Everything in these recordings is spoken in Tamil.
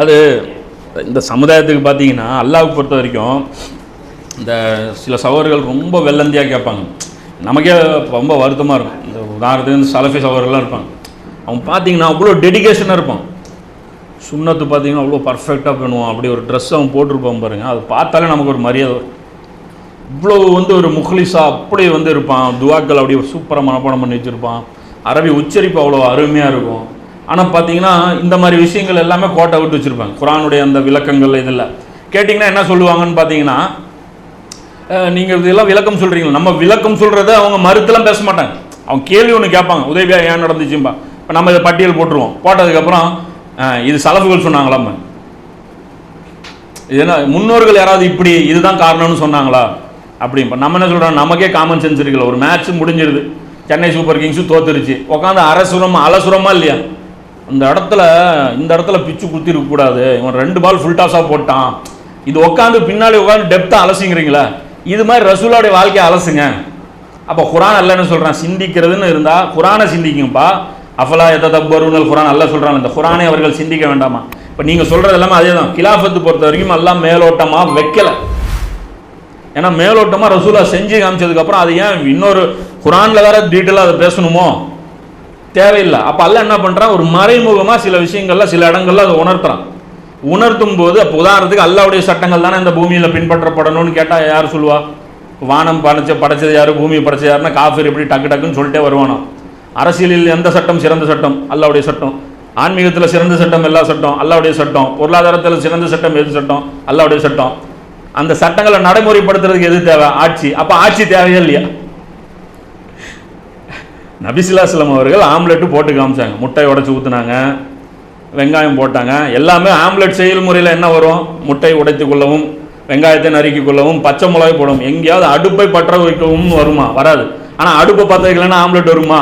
அது இந்த சமுதாயத்துக்கு பார்த்தீங்கன்னா அல்லாவுக்கு பொறுத்த வரைக்கும் இந்த சில சவர்கள் ரொம்ப வெள்ளந்தியாக கேட்பாங்க. நமக்கே ரொம்ப வருத்தமாக இருக்கும். இந்த உதாரணத்துக்கு இந்த சலஃபி சவர்கள்லாம் இருப்பாங்க. அவன் பார்த்தீங்கன்னா அவ்வளோ டெடிகேஷனாக இருப்பான் சுண்ணத்து பார்த்தீங்கன்னா அவ்வளோ பர்ஃபெக்டாக பண்ணுவான். அப்படி ஒரு ட்ரெஸ் அவன் போட்டிருப்பான் பாருங்கள் அது பார்த்தாலே நமக்கு ஒரு மரியாதை இவ்வளோ வந்து ஒரு முஹ்லிஸாக அப்படி வந்து இருப்பான். துவாக்கள் அப்படியே சூப்பராக மனப்பாடம் பண்ணி வச்சுருப்பான். அரபி உச்சரிப்பு அவ்வளோ அருமையாக இருக்கும். ஆனால் பார்த்தீங்கன்னா இந்த மாதிரி விஷயங்கள் எல்லாமே கோட்டை விட்டு வச்சுருப்பாங்க. குரானுடைய அந்த விளக்கங்கள் இதில். கேட்டிங்கன்னா என்ன சொல்லுவாங்கன்னு பார்த்தீங்கன்னா நீங்கள் இதெல்லாம் விளக்கம் சொல்கிறீங்களா நம்ம விளக்கம் சொல்கிறத அவங்க மறுத்தெல்லாம் பேச மாட்டாங்க. அவங்க கேள்வி ஒன்று கேட்பாங்க. உதவியாக ஏன் நடந்துச்சும்பா? இப்போ நம்ம இதை பட்டியல் போட்டுருவோம். போட்டதுக்கப்புறம் இது சலப்புகள் சொன்னாங்களாம்மா இது என்ன முன்னோர்கள் யாராவது இப்படி இதுதான் காரணம்னு சொன்னாங்களா? அப்படி இப்போ நம்ம என்ன சொல்கிறோம் நமக்கே காமன் சென்ஸ் இருக்குல்ல. ஒரு மேட்ச் முடிஞ்சிருது. சென்னை சூப்பர் கிங்ஸும் தோத்துருச்சு. உட்காந்து அரசுரமா அலசுரமா இல்லையா? இந்த இடத்துல இந்த இடத்துல பிச்சு குத்தி இருக்கக்கூடாது இவன் ரெண்டு பால் ஃபுல் டாஸாக போட்டான். இது உட்காந்து பின்னாடி உட்காந்து டெப்த்தாக அலசிங்கிறீங்களா? இது மாதிரி ரசூலோடைய வாழ்க்கையை அலசுங்க. அப்போ குரான் அல்லன்னு சொல்கிறான் சிந்திக்கிறதுன்னு இருந்தால் குரானை சிந்திக்குங்கப்பா. அஃபலா எத்த தப்பருனல் குரான் அல்ல சொல்கிறான் இந்த குரானை அவர்கள் சிந்திக்க வேண்டாமா? இப்போ நீங்கள் சொல்கிறது எல்லாமே அதே தான் கிலாஃபத்து பொறுத்த வரைக்கும் எல்லாம் மேலோட்டமாக வைக்கலை. ஏன்னா மேலோட்டமாக ரசூலா செஞ்சு காமிச்சதுக்கப்புறம் அது ஏன் இன்னொரு குரானில் வேறு டீட்டெயிலாக அதை பேசணுமோ? தேவையில்லை. அப்போ அல்ல என்ன பண்ணுறான் ஒரு மறைமுகமாக சில விஷயங்கள்ல சில இடங்கள்ல அதை உணர்த்துறான். உணர்த்தும் போது அப்போ உதாரணத்துக்கு அல்லாவுடைய சட்டங்கள் தானே இந்த பூமியில் பின்பற்றப்படணும்னு கேட்டால் யார் சொல்லுவா? வானம் படைச்ச படைச்சது யார்? பூமியை படைச்சது யாருன்னா காஃபிர் எப்படி டக்கு டக்குன்னு சொல்லிட்டே வருவானோ? அரசியலில் எந்த சட்டம் சிறந்த சட்டம்? அல்லாவுடைய சட்டம். ஆன்மீகத்தில் சிறந்த சட்டம் எல்லா சட்டம்? அல்லாவுடைய சட்டம். பொருளாதாரத்தில் சிறந்த சட்டம் எது சட்டம்? அல்லாவுடைய சட்டம். அந்த சட்டங்களை நடைமுறைப்படுத்துறதுக்கு எது தேவை? ஆட்சி. அப்போ ஆட்சி தேவையே இல்லையா? நபிசிலாசலம் அவர்கள் ஆம்லெட்டு போட்டு காமிச்சாங்க. முட்டை உடச்சி ஊற்றுனாங்க வெங்காயம் போட்டாங்க. எல்லாமே ஆம்லெட் செயல்முறையில் என்ன வரும்? முட்டை உடைத்து கொள்ளவும் வெங்காயத்தை நறுக்கி கொள்ளவும் பச்சை மிளகாய் போடவும். எங்கேயாவது அடுப்பை பற்ற வைக்கவும் வருமா? வராது. ஆனால் அடுப்பை பற்ற வைக்கலன்னா ஆம்லெட் வருமா?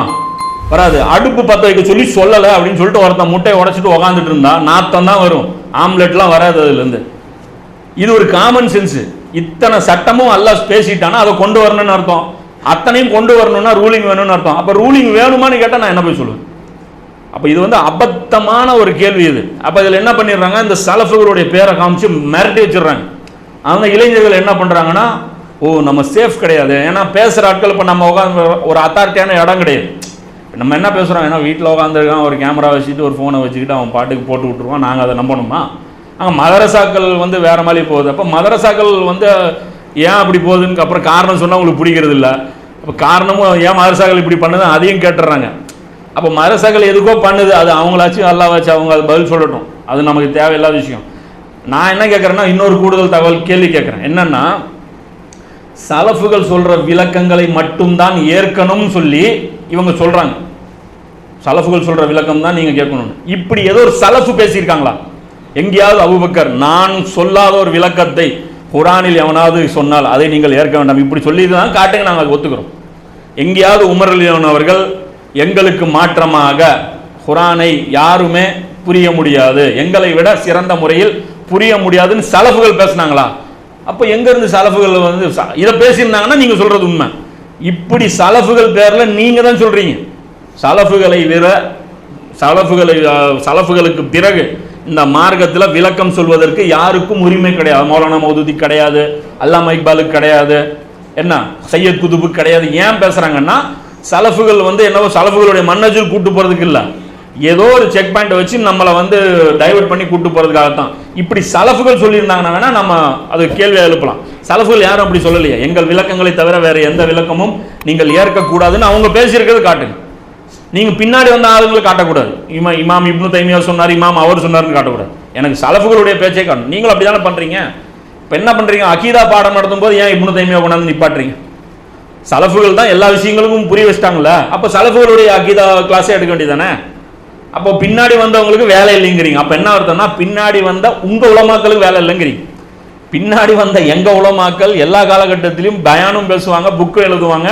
வராது. அடுப்பு பற்ற வைக்க சொல்லி சொல்லலை அப்படின்னு சொல்லிட்டு ஒருத்தன் முட்டையை உடைச்சிட்டு உக்காந்துட்டு இருந்தா நாத்தம் தான் வரும். ஆம்லெட்லாம் வராது அதுலேருந்து. இது ஒரு காமன் சென்ஸ் இத்தனை சட்டமும் எல்லாம் பேசிட்டானா அதை கொண்டு வரணும்னு அர்த்தம். அத்தனையும் கொண்டு வரணும்னா ரூலிங் வேணும்னு அர்த்தம். அப்போ ரூலிங் வேணுமான்னு கேட்டால் நான் என்ன போய் சொல்லுவேன்? அப்போ இது வந்து அபத்தமான ஒரு கேள்வி இது. அப்போ இதில் என்ன பண்ணிடுறாங்க? இந்த சலஃபுகளுடைய பேரை காமிச்சு மிரட்டி வச்சிடுறாங்க. அவங்க இளைஞர்கள் என்ன பண்ணுறாங்கன்னா ஓ நம்ம சேஃப் கிடையாது. ஏன்னா பேசுகிற ஆட்கள் இப்போ நம்ம உட்காந்து ஒரு அத்தாரிட்டியான இடம் கிடையாது. நம்ம என்ன பேசுகிறோம் ஏன்னா வீட்டில் உட்காந்துருக்கான் ஒரு கேமரா வச்சுட்டு ஒரு ஃபோனை வச்சுக்கிட்டு அவன் பாட்டுக்கு போட்டு விட்ருவான் நாங்கள் அதை நம்பணுமா? அங்கே மதரசாக்கள் வந்து வேறு மாதிரி போகுது. அப்போ மதரசாக்கள் வந்து ஏன் அப்படி போகுதுன்னு அப்புறம் காரணம் சொன்னால் உங்களுக்கு பிடிக்கிறது இல்லை அப்போ காரணமும் ஏன் மதரசாக்கள் இப்படி பண்ணுது அதையும் கேட்டுறாங்க. அப்போ மதரசாக்கள் எதுக்கோ பண்ணுது அது அவங்களாச்சும் அல்லாவாச்சும் அவங்க அது பதில் சொல்லட்டும். அது நமக்கு தேவையில்லாத விஷயம். நான் என்ன கேட்குறேன்னா இன்னொரு கூடுதல் தகவல் கேள்வி கேட்குறேன் என்னன்னா சலஃபுகள் சொல்கிற விளக்கங்களை மட்டும்தான் ஏற்கணும்னு சொல்லி இவங்க சொல்கிறாங்க சலஃபுகள் சொல்கிற விளக்கம் தான் நீங்கள் கேட்கணும்னு. இப்படி ஏதோ ஒரு சலஃபு பேசியிருக்காங்களா? எங்கேயாவது அபுபக்கர் நான் சொல்லாத ஒரு விளக்கத்தை குரானில் எவனாவது சொன்னால் அதை நீங்கள் ஏற்க வேண்டாம். இப்படி சொல்லி தான் காட்டுங்க நாங்கள் ஒத்துக்கிறோம். எங்கேயாவது உமர் அவர்கள் எங்களுக்கு மாற்றமாக குரானை யாருமே புரிய முடியாது. எங்களை விட சிறந்த முறையில் புரிய முடியாதுன்னு சலஃபுகள் பேசுனாங்களா? அப்போ எங்கேருந்து சலஃபுகள் வந்து இதை பேசியிருந்தாங்கன்னா நீங்கள் சொல்கிறது உண்மை. இப்படி சலஃபுகள் பேரில் நீங்கள் தான் சொல்கிறீங்க சலஃபுகளை விட சலஃபுகளை அஹ், சலஃபுகளுக்கு பிறகு இந்த மார்க்கத்தில் விளக்கம் சொல்வதற்கு யாருக்கும் உரிமை கிடையாது. மௌலானா மௌதுதி கிடையாது அல்லாமா இக்பாலுக்கு கிடையாது. என்ன? சையத் குதுபு கிடையாது. ஏன் பேசுகிறாங்கன்னா சலஃபுகள் வந்து என்னவோ சலஃபுகளுடைய மன்னஜில் கூட்டு போகிறதுக்கு இல்லை. ஏதோ ஒரு செக் பாயிண்ட்டை வச்சு நம்மளை வந்து டைவர்ட் பண்ணி கூட்டு போகிறதுக்காக தான் இப்படி சலஃபுகள் சொல்லியிருந்தாங்கன்னா வேணால் நம்ம அது கேள்வியை எழுப்பலாம். சலஃபுகள் யாரும் அப்படி சொல்லலையே. எங்கள் விளக்கங்களை தவிர வேறு எந்த விளக்கமும் நீங்கள் ஏற்கக்கூடாதுன்னு அவங்க பேசியிருக்கிறது காட்டுங்க நீங்க பின்னாடி வந்த ஆளுங்களை காட்டக்கூடாது. இமா இமாம் இப்னு தைமியா சொன்னார் இமாம் அவர் சொன்னார்னு காட்டக்கூடாது. எனக்கு சலஃபுகளுடைய பேச்சே காணும். நீங்களும் அப்படி தானே பண்றீங்க? இப்போ என்ன பண்றீங்க? அகீதா பாடம் நடத்தும் போது ஏன் இப்னு தைமியா கொண்டாந்து நிப்பாட்டுறீங்க? சலஃபுகள் தான் எல்லா விஷயங்களுக்கும் புரிய வச்சிட்டாங்கல்ல? அப்போ சலஃபுகளுடைய அகீதா கிளாஸே எடுக்க வேண்டியதானே அப்போ பின்னாடி வந்தவங்களுக்கு வேலை இல்லைங்கிறீங்க. அப்போ என்ன அர்த்தம்னா பின்னாடி வந்த உங்க உலமாக்களுக்கு வேலை இல்லைங்கிறீங்க. பின்னாடி வந்த எங்க உலமாக்கள் எல்லா காலகட்டத்திலையும் பயானும் பேசுவாங்க புக்கும் எழுதுவாங்க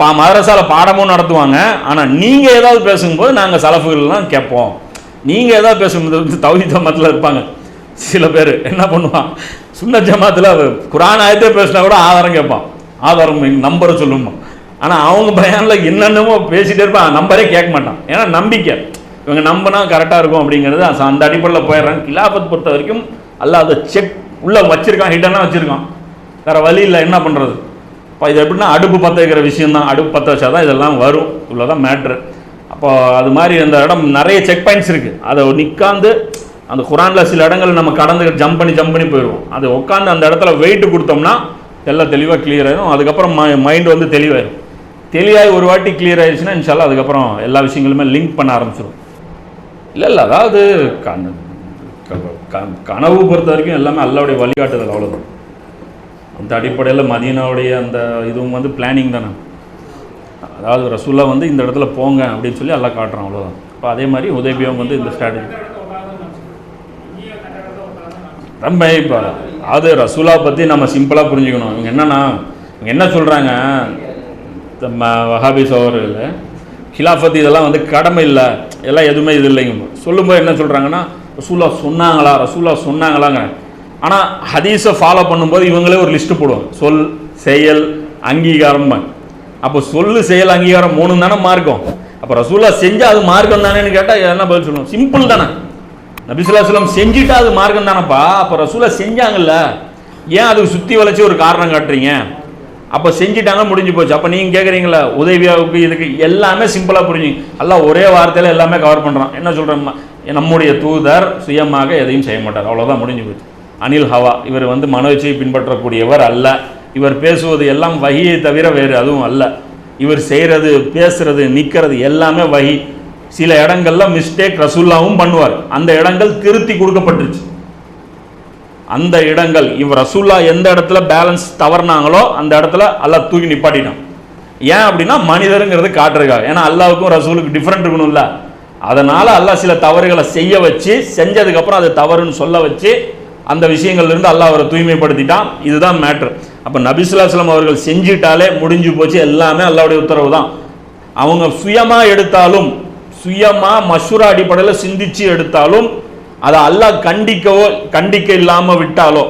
பா மதரசாவில் பாடமும் நடத்துவாங்க. ஆனால் நீங்கள் ஏதாவது பேசும்போது நாங்கள் சலஃபுகள்லாம் கேட்போம். நீங்கள் ஏதாவது பேசும்போது தௌஹி ஜமாத்துல இருப்பாங்க. சில பேர் என்ன பண்ணுவான்? சுன்ன ஜமாத்தில் குரான் ஆயத்தே பேசினா கூட ஆதாரம் கேட்பான். ஆதாரம் நம்பரை சொல்லுமா. ஆனால் அவங்க பயானில் என்னென்னமோ பேசிகிட்டே இருப்பான். நம்பரே கேட்க மாட்டான். ஏன்னா நம்பிக்கை. இவங்க நம்பினா கரெக்டாக இருக்கும் அப்படிங்கிறது அந்த அடிப்படையில் போயிடுறாங்க கிலாபத் பொறுத்த வரைக்கும் அல்ல அதை செக் உள்ளே வச்சிருக்கான். ஹிட்டனாக வச்சுருக்கான். வேறு வழி இல்லை. என்ன பண்ணுறது அப்போ இது எப்படின்னா அடுப்பு பற்ற வைக்கிற அடுப்பு பற்ற வச்சா தான் இதெல்லாம் வரும். இவ்வளோ தான் மேட்ரு அப்போ அது மாதிரி அந்த இடம் நிறைய செக் பாயிண்ட்ஸ் இருக்குது அதை நிற்காந்து அந்த குரானில் சில இடங்கள் நம்ம கடந்து ஜம்ப் பண்ணி ஜம்ப் பண்ணி போயிடுவோம். அது உட்காந்து அந்த இடத்துல வெயிட்டு கொடுத்தோம்னா எல்லாம் தெளிவாக கிளியர் ஆயிடும். அதுக்கப்புறம் மைண்ட் வந்து தெளிவாயிடும் தெளிவாகி ஒரு வாட்டி கிளியர் ஆயிடுச்சுன்னா இன்ஷால்லா அதுக்கப்புறம் எல்லா விஷயங்களுமே லிங்க் பண்ண ஆரம்பிச்சிடும் இல்லை இல்லை அதாவது கனவு பொறுத்த வரைக்கும் எல்லாமே அல்லாவுடைய வழிகாட்டுதல் அவ்வளோதான் இந்த அடிப்படையில் மதீனாவுடைய அந்த இதுவும் வந்து பிளானிங் தானே. அதாவது ரசூல்லா வந்து இந்த இடத்துல போங்க அப்படின்னு சொல்லி எல்லாம் காட்டுறான் அவ்வளோதான் இப்போ அதே மாதிரி உதவியும் வந்து இந்த ஸ்ட்ராட்டஜி ரொம்ப இப்போ அது ரசூலா பற்றி நம்ம சிம்பிளாக புரிஞ்சுக்கணும். இவங்க என்னென்னா இவங்க என்ன சொல்கிறாங்க நம்ம வஹாபி சோழர்கள் ஹிலாஃபத் இதெல்லாம் வந்து கடமை இல்லை. எல்லாம் எதுவுமே இது இல்லைங்க. சொல்லும்போது என்ன சொல்கிறாங்கன்னா ரசூலா சொன்னாங்களா ரசூலா சொன்னாங்களாங்க ஆனால் ஹதீஸை ஃபாலோ பண்ணும்போது இவங்களே ஒரு லிஸ்ட்டு போடுவாங்க. சொல் செயல் அங்கீகாரம் அப்போ சொல்லு செயல் அங்கீகாரம் மூணு தானே மார்க்கம் அப்போ ரசூல்லா செஞ்சால் அது மார்க்கம் தானேன்னு கேட்டால் என்ன பதில் சொல்லணும் சிம்பிள் தானே. நபிசுல்லாஸ்லம் செஞ்சுட்டா அது மார்க்கம் தானேப்பா. அப்போ ரசூலா செஞ்சாங்கல்ல. ஏன் அதுக்கு சுற்றி வளைச்சி ஒரு காரணம் காட்டுறீங்க? அப்போ செஞ்சிட்டாங்க முடிஞ்சு போச்சு. அப்போ நீங்கள் கேட்குறீங்களா உதவியாவுக்கு இதுக்கு எல்லாமே சிம்பிளாக புரிஞ்சுங்க. எல்லாம் ஒரே வார்த்தையில் எல்லாமே கவர் பண்ணுறான் என்ன சொல்கிறேன் நம்முடைய தூதர் சுயமாக எதையும் செய்ய மாட்டார். அவ்வளோதான் முடிஞ்சு போச்சு. அனில் ஹவா. இவர் வந்து மனோச்சியை பின்பற்றக்கூடியவர் அல்ல. இவர் பேசுவது எல்லாம் வகியை தவிர வேறு அதுவும் அல்ல. இவர் செய்கிறது பேசுறது நிற்கிறது எல்லாமே வகி. சில இடங்கள்ல மிஸ்டேக் ரசூல்லாவும் பண்ணுவார். அந்த இடங்கள் திருத்தி கொடுக்கப்பட்டுருச்சு. அந்த இடங்கள் இவர் ரசூல்லா எந்த இடத்துல பேலன்ஸ் தவறுனாங்களோ அந்த இடத்துல எல்லாம் தூக்கி நிப்பாட்டினான் ஏன் அப்படின்னா மனிதருங்கிறது காட்டுறதுக்காக ஏன்னா அல்லாவுக்கும் ரசூலுக்கு டிஃப்ரெண்ட் இருக்கணும்ல. அதனால் அல்லாஹ் சில தவறுகளை செய்ய வச்சு செஞ்சதுக்கப்புறம் அது தவறுன்னு சொல்ல வச்சு அந்த விஷயங்கள்லேருந்து அல்லாஹ் அவரை தூய்மைப்படுத்திட்டான். இதுதான் மேட்ரு அப்போ நபிசுல்லாஸ்லாம் அவர்கள் செஞ்சிட்டாலே முடிஞ்சு போச்சு. எல்லாமே அல்லாவுடைய உத்தரவு தான். அவங்க சுயமாக எடுத்தாலும் சுயமாக மஷூரா அடிப்படையில் சிந்திச்சு எடுத்தாலும் அதை அல்லாஹ் கண்டிக்கவோ கண்டிக்க இல்லாமல் விட்டாலோ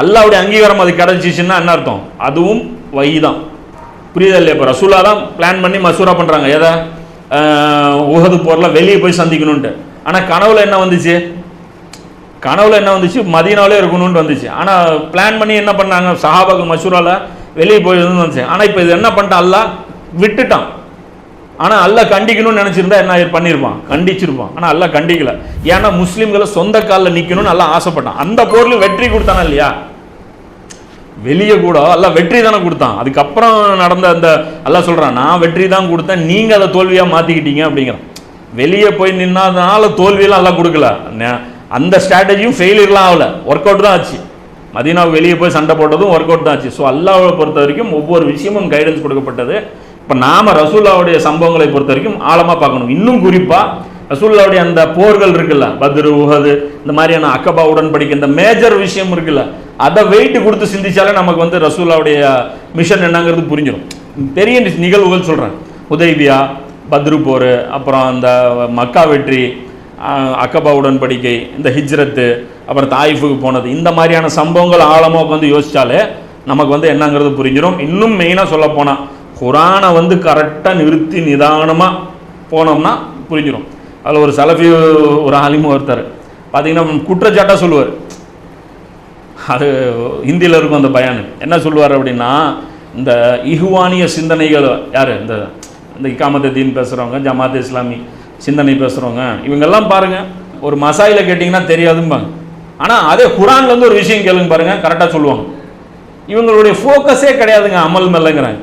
அல்லாவுடைய அங்கீகாரம் அது கிடச்சிச்சின்னா என்ன அர்த்தம்? அதுவும் வை தான். புரியுதா இல்லையா? இப்போ ரசூலா தான் பிளான் பண்ணி மசூரா பண்ணுறாங்க எதை? உகது போரில் வெளியே போய் சந்திக்கணுன்ட்டு ஆனால் கனவுல என்ன வந்துச்சு? கனவுல என்ன வந்துச்சு? மதீனாவிலே இருக்கணும்னு வந்துச்சு. ஆனால் பிளான் பண்ணி என்ன பண்ணாங்க? சஹாபாக்கு மசூரால வெளியே போய் வந்துச்சு. ஆனால் இப்போ இது என்ன பண்ணிட்டான் அல்லாஹ் விட்டுட்டான். ஆனால் அல்லாஹ் கண்டிக்கணும்னு நினச்சிருந்தா என்ன பண்ணியிருப்பான் கண்டிச்சிருப்பான். ஆனால் அல்லாஹ் கண்டிக்கல. ஏன்னா முஸ்லீம்களை சொந்த காலில் நிற்கணும்னு நல்லா ஆசைப்பட்டான். அந்த போர்லையும் வெற்றி கொடுத்தானா இல்லையா? வெளியே கூட எல்லாம் வெற்றி தானே கொடுத்தான். அதுக்கப்புறம் நடந்த அந்த எல்லாம் சொல்கிறான் நான் வெற்றி தான் கொடுத்தேன். நீங்கள் அதை தோல்வியாக மாற்றிக்கிட்டீங்க அப்படிங்கிறான். வெளியே போய் நின்னாதனால தோல்வியெல்லாம் எல்லாம் கொடுக்கல. அந்த ஸ்ட்ராட்டஜியும் ஃபெயிலியர்லாம் ஆகல. ஒர்க் அவுட் தான் ஆச்சு. மதீனாவுக்கு வெளியே போய் சண்டை போட்டதும் ஒர்க் அவுட் தான் ஆச்சு. ஸோ அல்லாவை பொறுத்த வரைக்கும் ஒவ்வொரு விஷயமும் கைடன்ஸ் கொடுக்கப்பட்டது. இப்போ நாம் ரசூல்லாவுடைய சம்பவங்களை பொறுத்த வரைக்கும் ஆழமாக பார்க்கணும். இன்னும் குறிப்பாக ரசூல்லாவுடைய அந்த போர்கள் இருக்குல்ல பத்ரு உஹது இந்த மாதிரியான அக்கபா உடன்படிக்கை இந்த மேஜர் விஷயம் இருக்குல்ல அதை வெயிட் கொடுத்து சிந்திச்சாலே நமக்கு வந்து ரசூல்லாவுடைய மிஷன் என்னங்கிறது புரிஞ்சிடும் பெரிய நிகழ்வுகள் சொல்கிறேன் உதய்வியா பத்ரு போர் அப்புறம் அந்த மக்கா வெற்றி அக்கபா உடன்படிக்கை இந்த ஹிஜ்ரத்து அப்புறம் தாயிஃபுக்கு போனது இந்த மாதிரியான சம்பவங்கள் ஆழமாக உட்காந்து யோசித்தாலே நமக்கு வந்து என்னங்கிறது புரிஞ்சிடும் இன்னும் மெயினாக சொல்ல போனால் குரானை வந்து கரெக்டாக நிறுத்தி நிதானமாக போனோம்னா புரிஞ்சிடும் அதில் ஒரு சலஃபி ஒரு ஆலிமும் ஒருத்தர் பார்த்தீங்கன்னா குற்றச்சாட்டாக சொல்லுவார். அது ஹிந்தியில் இருக்கும் அந்த பயானு. என்ன சொல்லுவார் அப்படின்னா இந்த இஹுவானிய சிந்தனைகள் யார்? இந்த இந்த இக்காமத்த தீன் பேசுகிறவங்க ஜமாத் இஸ்லாமி சிந்தனை பேசுகிறவங்க இவங்கெல்லாம் பாருங்கள் ஒரு மசாயில் கேட்டிங்கன்னா தெரியாதும்பாங்க. ஆனால் அதே குரான்லேருந்து ஒரு விஷயம் கேளுங்க பாருங்கள் கரெக்டாக சொல்லுவாங்க. இவங்களுடைய ஃபோக்கஸே கிடையாதுங்க அமல் மெல்லங்கிறாங்க.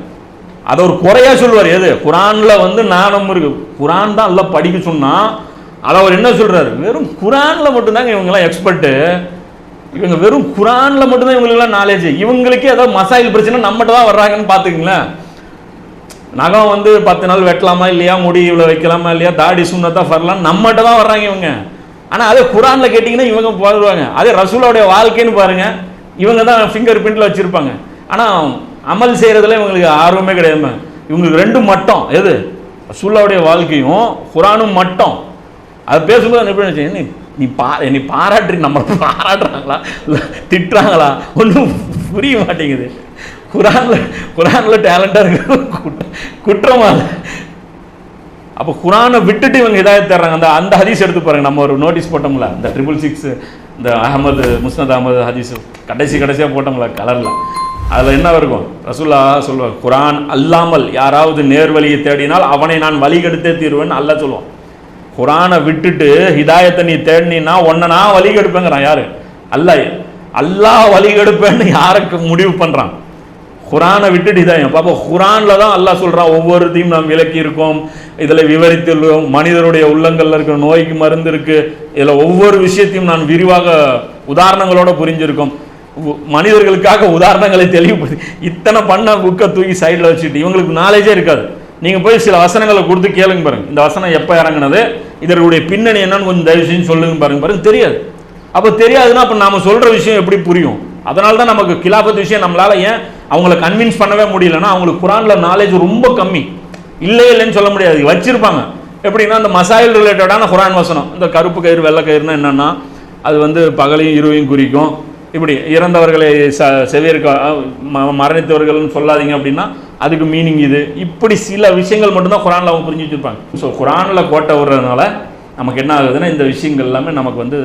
அதை ஒரு குறையாக சொல்லுவார். எது? குரானில் வந்து நாணம் இருக்கு. குரான் தான் எல்லாம் படிக்க சொன்னால் அதை அவர் என்ன சொல்கிறாரு வெறும் குரானில் மட்டும்தாங்க இவங்கெல்லாம் எக்ஸ்பர்ட்டு இவங்க வெறும் குரானில் மட்டும்தான் இவங்களுக்குலாம் நாலேஜ் இவங்களுக்கே ஏதாவது மசாயில் பிரச்சனை நம்மகிட்ட தான் வர்றாங்கன்னு பார்த்துக்குங்களேன். நகம் வந்து பத்து நாள் வெட்டலாமா இல்லையா? முடி இவ்வளோ வைக்கலாமா இல்லையா? தாடி சுண்ணத்தா ஃபர்லாம் நம்மகிட்ட தான் வர்றாங்க இவங்க. ஆனால் அதே குரானில் கேட்டிங்கன்னா இவங்க போடுவாங்க அதே ரசூலோடைய வாழ்க்கைன்னு பாருங்கள் இவங்க தான் ஃபிங்கர் பிரிண்டில் வச்சுருப்பாங்க. ஆனால் அமல் செய்கிறதுல இவங்களுக்கு ஆர்வமே கிடையாது இவங்களுக்கு ரெண்டும் மட்டம். எது? ரசூல்லாவுடைய வாழ்க்கையும் குரானும் மட்டம். அது பேசும்போது எப்படி நினைச்சேன் நீ நீ பா நீ பாராட்டு நம்மளை பாராட்டுறாங்களா? இல்லை திட்டுறாங்களா? ஒன்றும் புரிய மாட்டேங்குது. குரானில் குரானில் டேலண்டாக இருக்கு குற்றமா அப்போ குரானை விட்டுட்டு இவங்க இதாக தேடுறாங்க. அந்த அந்த ஹதீஸ் எடுத்து பாருங்க. நம்ம ஒரு நோட்டீஸ் போட்டோம்ல. இந்த ட்ரிபிள் சிக்ஸ் இந்த அகமது முஸ்னத் அகமது ஹதீஸ் கடைசி கடைசியாக போட்டோம்ல கலரில் அதில் என்ன இருக்கும்? ரசூல்லா சொல்லுவாங்க குரான் அல்லாமல் யாராவது நேர்வழியை தேடினால் அவனை நான் வழிகெடுத்தே தீருவேன்னு அல்ல சொல்லுவான். குரானை விட்டுட்டு ஹிதாயத்தை நீ தேடினா ஒன்றை நான் வழி கெடுப்பேங்கிறான் யாரு? அல்லா அல்லாஹ் வழி கெடுப்பேன்னு யாருக்கு முடிவு பண்ணுறான் குரானை விட்டுட்டு ஹிதாயம் பாப்பா. குரானில் தான் அல்லாஹ் சொல்கிறான் ஒவ்வொருத்தையும் நாம் விளக்கியிருக்கோம். இருக்கோம் விவரித்துள்ளோம். மனிதருடைய உள்ளங்களில் இருக்கிற நோய்க்கு மருந்து இருக்குது இதில் ஒவ்வொரு விஷயத்தையும் நான் விரிவாக உதாரணங்களோட புரிஞ்சிருக்கோம். உ- மனிதர்களுக்காக உதாரணங்களை தெளிவுபடுத்தி இத்தனை பண்ண புக்கை தூக்கி சைடில் வச்சுட்டு இவங்களுக்கு நாலேஜே இருக்காது. நீங்கள் போய் சில வசனங்களை கொடுத்து கேளுங்க பாருங்க. இந்த வசனம் எப்போ இறங்குனது இதனுடைய பின்னணி என்னன்னு கொஞ்சம் தயவு செஞ்சு சொல்லுங்க பாருங்க. பாருங்க தெரியாது. அப்போ தெரியாதுன்னா அப்போ நாம் சொல்கிற விஷயம் எப்படி புரியும்? அதனால தான் நமக்கு கிலாபத் விஷயம் நம்மளால ஏன் அவங்கள கன்வின்ஸ் பண்ணவே முடியலன்னா அவங்களுக்கு குரானில் நாலேஜ் ரொம்ப கம்மி. இல்லை இல்லைன்னு சொல்ல முடியாது. வச்சிருப்பாங்க. எப்படின்னா இந்த மசாயில் ரிலேட்டடான குரான் வசனம். இந்த கருப்பு கயிறு வெள்ளை கயிறுனா என்னென்னா அது வந்து பகலையும் இருவையும் குறிக்கும். இப்படி இறந்தவர்களை ச செவியர்க்க மரணித்தவர்கள்னு சொல்லாதீங்க அப்படின்னா அதுக்கு மீனிங் இது. இப்படி சில விஷயங்கள் மட்டும்தான் குரானில் அவங்க புரிஞ்சு வச்சுருப்பாங்க. ஸோ குரானில் கோட்டை விடுறதுனால நமக்கு என்ன ஆகுதுன்னா இந்த விஷயங்கள் எல்லாமே நமக்கு வந்து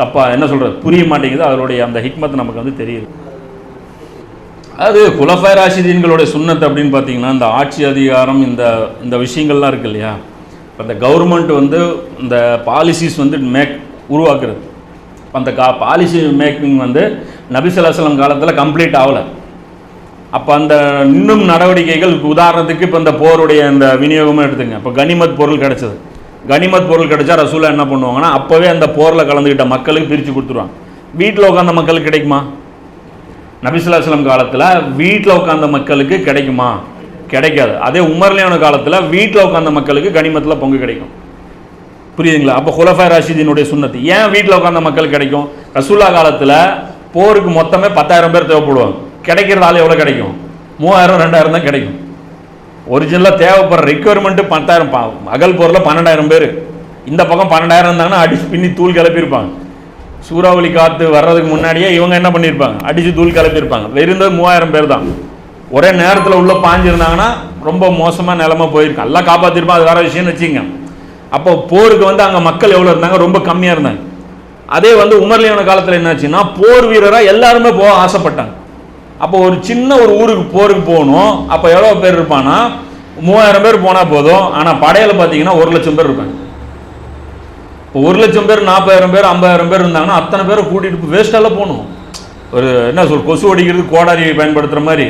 தப்பாக என்ன சொல்கிறது புரிய மாட்டேங்குது. அதனுடைய அந்த ஹிக்மத் நமக்கு வந்து தெரியுது. அது குலஃபை ராஷிதீன்களுடைய சுண்ணத் அப்படின்னு பார்த்தீங்கன்னா இந்த ஆட்சி அதிகாரம் இந்த இந்த விஷயங்கள்லாம் இருக்கு இல்லையா? இப்போ இந்த கவர்மெண்ட் வந்து இந்த பாலிசிஸ் வந்து மேக் உருவாக்குறது. அந்த கா பாலிசி மேக்கிங் வந்து நபிசல்லாசலம் காலத்தில் கம்ப்ளீட் ஆகலை. அப்போ அந்த இன்னும் நடவடிக்கைகள் உதாரணத்துக்கு இப்போ இந்த போருடைய இந்த விநியோகமும் எடுத்துங்க இப்போ கனிமத் பொருள் கிடச்சிது. கனிமத் பொருள் கிடைச்சா ரசூலா என்ன பண்ணுவாங்கன்னா அப்போவே அந்த போரில் கலந்துக்கிட்ட மக்களுக்கு பிரித்து கொடுத்துருவாங்க. வீட்டில் உட்காந்த மக்களுக்கு கிடைக்குமா? நபிசுல்லாஸ்லம் காலத்தில் வீட்டில் உட்காந்த மக்களுக்கு கிடைக்குமா? கிடைக்காது. அதே உமர்லியான காலத்தில் வீட்டில் உட்காந்த மக்களுக்கு கனிமத்தில் பங்கு கிடைக்கும். புரியுதுங்களா? அப்போ ஹுலஃபா ராஷிதினுடைய சுண்ணத்து ஏன் வீட்டில் உட்காந்த மக்கள் கிடைக்கும்? ரசூல்லா காலத்தில் போருக்கு மொத்தமே பத்தாயிரம் பேர் தேவைப்படுவாங்க. கிடைக்கிறது ஆள் எவ்வளோ கிடைக்கும்? மூவாயிரம் ரெண்டாயிரம் தான் கிடைக்கும். ஒரிஜினலாக தேவைப்படுற ரெக்குவயர்மெண்ட்டு பத்தாயிரம். பா அகல் போரில் பன்னெண்டாயிரம் பேர். இந்த பக்கம் பன்னெண்டாயிரம் இருந்தாங்கன்னா அடிச்சு பின்னி தூள் கிளப்பியிருப்பாங்க. சூறாவளி காற்று வர்றதுக்கு முன்னாடியே இவங்க என்ன பண்ணியிருப்பாங்க அடித்து தூள் கிளப்பியிருப்பாங்க வெறுந்தது மூவாயிரம் பேர் தான். ஒரே நேரத்தில் உள்ளே பாஞ்சிருந்தாங்கன்னா ரொம்ப மோசமாக நிலமை போயிருக்கும் எல்லாம் காப்பாற்றிருப்பான் அது வேற விஷயம்னு வச்சுங்க அப்போ போருக்கு வந்து அங்கே மக்கள் எவ்வளோ இருந்தாங்க? ரொம்ப கம்மியாக இருந்தாங்க. அதே வந்து உமர்லியான காலத்தில் என்னாச்சுன்னா போர் வீரராக எல்லாருமே போக ஆசைப்பட்டாங்க. அப்போ ஒரு சின்ன ஒரு ஊருக்கு போருக்கு போகணும். அப்போ எவ்வளோ பேர் இருப்பான்னா மூவாயிரம் பேர் போனால் போதும். ஆனால் படையில் பார்த்தீங்கன்னா ஒரு லட்சம் பேர் இருப்பாங்க. இப்போ ஒரு லட்சம் பேர் நாற்பதாயிரம் பேர் ஐம்பதாயிரம் பேர் இருந்தாங்கன்னா அத்தனை பேரை கூட்டிகிட்டு வேஸ்ட்டெல்லாம் போகணும். ஒரு என்ன சொல் கொசு அடிக்கிறது கோடாரி பயன்படுத்துகிற மாதிரி.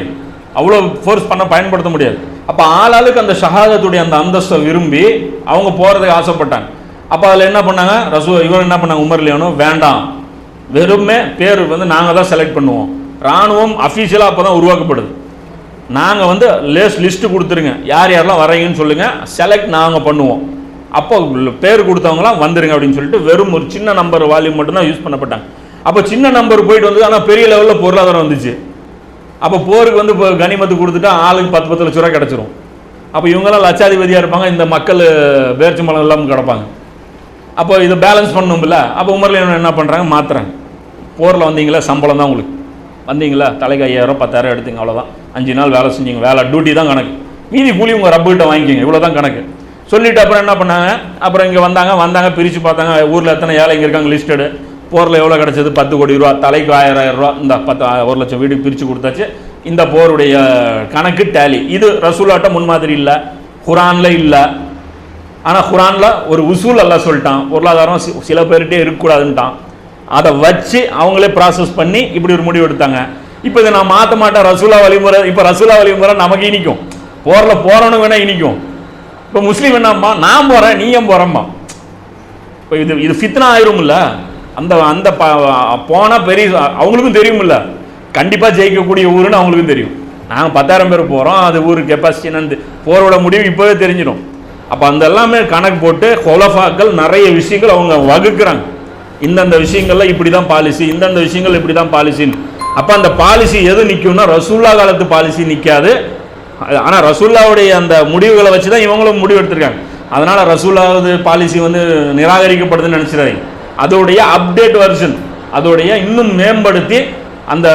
அவ்வளோ ஃபோர்ஸ் பண்ண பயன்படுத்த முடியாது. அப்போ ஆளாளுக்கு அந்த ஷஹாதத்துடைய அந்த அந்தஸ்தை விரும்பி அவங்க போகிறதுக்கு ஆசைப்பட்டாங்க. அப்போ அதில் என்ன பண்ணாங்க? ரசூ இவர் என்ன பண்ணாங்க? உமர்லியானோ வேண்டாம். வெறுமே பேர் வந்து நாங்கள் தான் செலக்ட் பண்ணுவோம். ராணுவம் அஃபீஷியலாக அப்போ தான் உருவாக்கப்படுது. நாங்கள் வந்து லேஸ் லிஸ்ட்டு கொடுத்துருங்க. யார் யாரெல்லாம் வரீங்கன்னு சொல்லுங்கள் செலக்ட் நாங்கள் பண்ணுவோம். அப்போ பேர் கொடுத்தவங்களாம் வந்துருங்க அப்படின்னு சொல்லிட்டு வெறும் ஒரு சின்ன நம்பர் வால்யூம் மட்டும்தான் யூஸ் பண்ணப்பட்டாங்க. அப்போ சின்ன நம்பர் போயிட்டு வந்து ஆனால் பெரிய லெவலில் பொருளாதாரம் வந்துச்சு. அப்போ போருக்கு வந்து இப்போ கனிமத்து கொடுத்துட்டா ஆளுக்கு பத்து பத்து லட்ச ரூபா கிடச்சிரும். அப்போ இவங்கெல்லாம் லட்சாதிபதியாக இருப்பாங்க இந்த மக்கள் பேர்ச்சம்பளம் இல்லாமல் கிடப்பாங்க. அப்போ இதை பேலன்ஸ் பண்ணணும்ல. அப்போ உமரில் என்ன பண்ணுறாங்க மாற்றுறாங்க போரில் வந்தீங்களா? சம்பளம் தான் உங்களுக்கு. வந்தீங்களா? தலைக்கு ஐயாயிரம் பத்தாயிரம் எடுத்தீங்க அவ்வளோதான் அஞ்சு நாள் வேலை செஞ்சீங்க. வேலை டியூட்டி தான் கணக்கு. மீதி கூலி உங்கள் ரப்புகிட்ட வாங்கிக்கிங்க. இவ்வளோ தான் கணக்கு. சொல்லிட்டு அப்புறம் என்ன பண்ணாங்க? அப்புறம் இங்கே வந்தாங்க வந்தாங்க பிரித்து பார்த்தாங்க. ஊரில் எத்தனை ஏழைங்க இருக்காங்க லிஸ்டடு போரில் எவ்வளோ கிடச்சது? பத்து கோடி ரூபா தலைக்கு ஆயிரம் ஆயிரம் ரூபா. இந்த பத்து ஒரு லட்சம் வீடு பிரித்து கொடுத்தாச்சு. இந்த போருடைய கணக்கு டேலி இது ரசூலாட்ட முன்மாதிரி இல்லை. குரானில் இல்லை. ஆனால் குரானில் ஒரு உசூல் எல்லாம் சொல்லிட்டான். பொருளாதாரம் சி- சில பேர்கிட்டே இருக்கக்கூடாதுன்ட்டான். அதை வச்சு அவங்களே ப்ராசஸ் பண்ணி இப்படி ஒரு முடிவு எடுத்தாங்க. இப்போ இதை நான் மாற்ற மாட்டேன். ரசூலா வழிமுறை இப்போ ரசூலா வழிமுறை நமக்கு இனிக்கும். போரில் போகிறவனுக்கு வேணால் இனிக்கும். இப்போ முஸ்லீம் என்னம்மா? நான் போகிறேன் நீயும் போகிறம்மா இப்போ இது இது ஃபித்னா ஆயிரும்ல. அந்த அந்த போனால் பெரிய அவங்களுக்கும் தெரியும்ல. கண்டிப்பாக ஜெயிக்கக்கூடிய ஊருன்னு அவங்களுக்கும் தெரியும். நாங்கள் பத்தாயிரம் பேர் போகிறோம் அது ஊர் கெப்பாசிட்டி என்னன்னு போரோட முடிவு இப்போவே தெரிஞ்சிடும். அப்போ அந்த எல்லாமே கணக்கு போட்டு கொலஃபாக்கள் நிறைய விஷயங்கள் அவங்க வகுக்கிறாங்க. இந்தந்த விஷயங்கள்லாம் இப்படி தான் பாலிசி இந்தந்த விஷயங்கள் இப்படி தான் பாலிசின்னு அப்போ அந்த பாலிசி எது நிற்கும்னா ரசூல்லா காலத்து பாலிசி நிற்காது ஆனால் ரசூல்லாவுடைய அந்த முடிவுகளை வச்சு தான் இவங்களும் முடிவு எடுத்திருக்காங்க. அதனால் ரசூல்லாவது பாலிசி வந்து நிராகரிக்கப்படுதுன்னு நினச்சிடாதீங்க. அதோடைய அப்டேட் வெர்ஷன் அதோடைய இன்னும் மேம்படுத்தி அந்த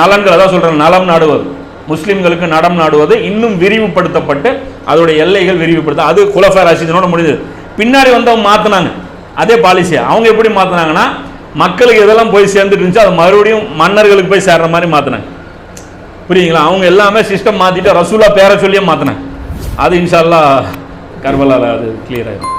நலன்களை தான் சொல்கிறேன் நலம் நாடுவது. முஸ்லீம்களுக்கு நடம் நாடுவது இன்னும் விரிவுபடுத்தப்பட்டு அதோடைய எல்லைகள் விரிவுபடுத்த அது குலஃபா ராஷிதனோட முடிஞ்சது. பின்னாடி வந்தவங்க மாற்றினாங்க அதே பாலிசியை அவங்க எப்படி மாற்றினாங்கன்னா மக்களுக்கு இதெல்லாம் போய் சேர்ந்துட்டு இருந்துச்சு அது மறுபடியும் மன்னர்களுக்கு போய் சேர்ற மாதிரி மாற்றினாங்க புரியுங்களா அவங்க எல்லாமே சிஸ்டம் மாற்றிட்டு ரசூலா பேரை சொல்லியே மாற்றினாங்க அது இன்ஷால்லா கர்பலால அது கிளியர் ஆகிடும்